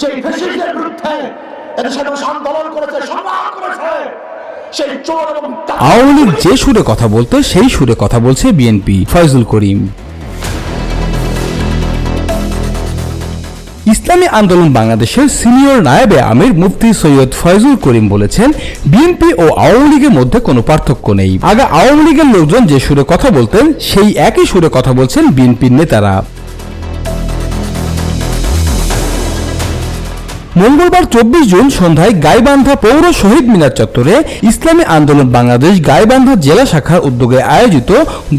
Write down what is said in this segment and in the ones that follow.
যে ফেসিস্টের বিরুদ্ধে এদেশের মানুষ আন্দোলন করেছে, সংগ্রাম করেছে আওয়ামী লীগ যে সুরে কথা বলতো, সেই সুরে কথা বলছে বিএনপি ফয়জুল করিম। ইসলামী আন্দোলন বাংলাদেশের সিনিয়র নায়েবে আমির মুফতি সৈয়দ ফয়জুল করিম বলেছেন বিএনপি ও আওয়ামী লীগের মধ্যে কোনো পার্থক্য নেই। আগে আওয়ামী লীগের লোকজন যে সুরে কথা বলতেন, সেই একই সুরে কথা বলছেন বিএনপির নেতারা। মঙ্গলবার চব্বিশ জুন সন্ধ্যায় গাইবান্ধা পৌর শহীদ মিনার চত্বরে ইসলামী আন্দোলন বাংলাদেশ গাইবান্ধা জেলা শাখার উদ্যোগে আয়োজিত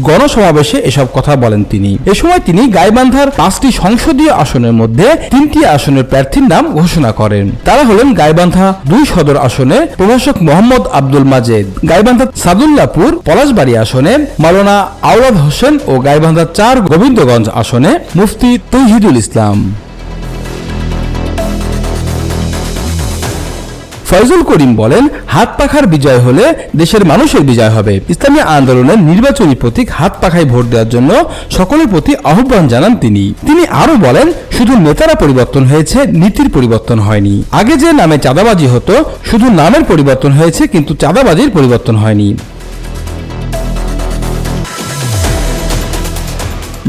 গণসমাবেশে এসব কথা বলেন তিনি। এ সময় তিনি গাইবান্ধার পাঁচটি সংসদীয় আসনের মধ্যে তিনটি আসনের প্রার্থীর নাম ঘোষণা করেন। তারা হলেন গাইবান্ধা দুই সদর আসনে প্রভাষক মোহাম্মদ আব্দুল মাজেদ, গাইবান্ধা সাদুল্লাপুর পলাশবাড়ি আসনে মাওলানা আওলাদ হোসেন ও গাইবান্ধা চার গোবিন্দগঞ্জ আসনে মুফতি তৌহিদুল ইসলাম। ফয়জুল করিম বলেন, হাত পাখার বিজয় হলে দেশের মানুষের বিজয় হবে। ইসলামী আন্দোলনের নির্বাচনী প্রতীক হাত পাখায় ভোট দেওয়ার জন্য সকলের প্রতি আহ্বান জানান তিনি। তিনি আরও বলেন, শুধু নেতারা পরিবর্তন হয়েছে, নীতির পরিবর্তন হয়নি। আগে যে নামে চাঁদাবাজি হতো, শুধু নামের পরিবর্তন হয়েছে, কিন্তু চাঁদাবাজির পরিবর্তন হয়নি।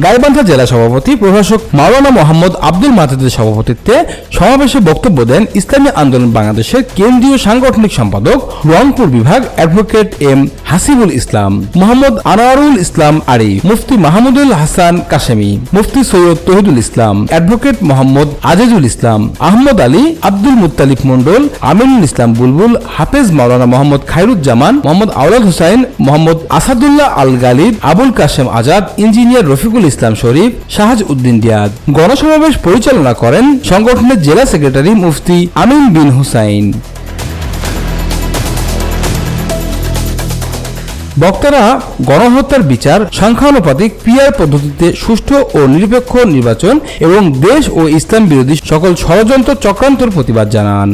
গাইবান্ধা জেলা সভাপতি প্রভাষক মাওলানা মোহাম্মদ আব্দুল মাতেদের সভাপতিত্বে সমাবেশে বক্তব্য দেন ইসলামী আন্দোলন বাংলাদেশের কেন্দ্রীয় সাংগঠনিক সম্পাদক, রংপুর বিভাগ advocate M Hasibul Islam, Mohammad Anwarul Islam Ari Mufti Mahmudul Hasan Kashemi, Mufti Syed Tahidul Islam, advocate Mohammad Azizul Islam, Ahmad Ali Abdul Muttalif Mondal Aminul Islam Bulbul, Hafez Maulana Mohammad Khairuzzaman, Mohammad Aulad Hussain, Mohammad Asadullah Al Galib, Abul Kashem Azad, engineer Rafiqul Islam Sharif, Shahaj Uddin Diyad. গণসমাবেশ পরিচালনা করেন সংগঠনের জেলা secretary মুফতি আমিন বিন হুসাইন। বক্তারা গণহত্যার বিচার, সংখ্যানুপাতিক PR পদ্ধতিতে সুষ্ঠু ও নিরপেক্ষ নির্বাচন এবং দেশ ও ইসলাম বিরোধী সকল ষড়যন্ত্র চক্রান্তর প্রতিবাদ জানান।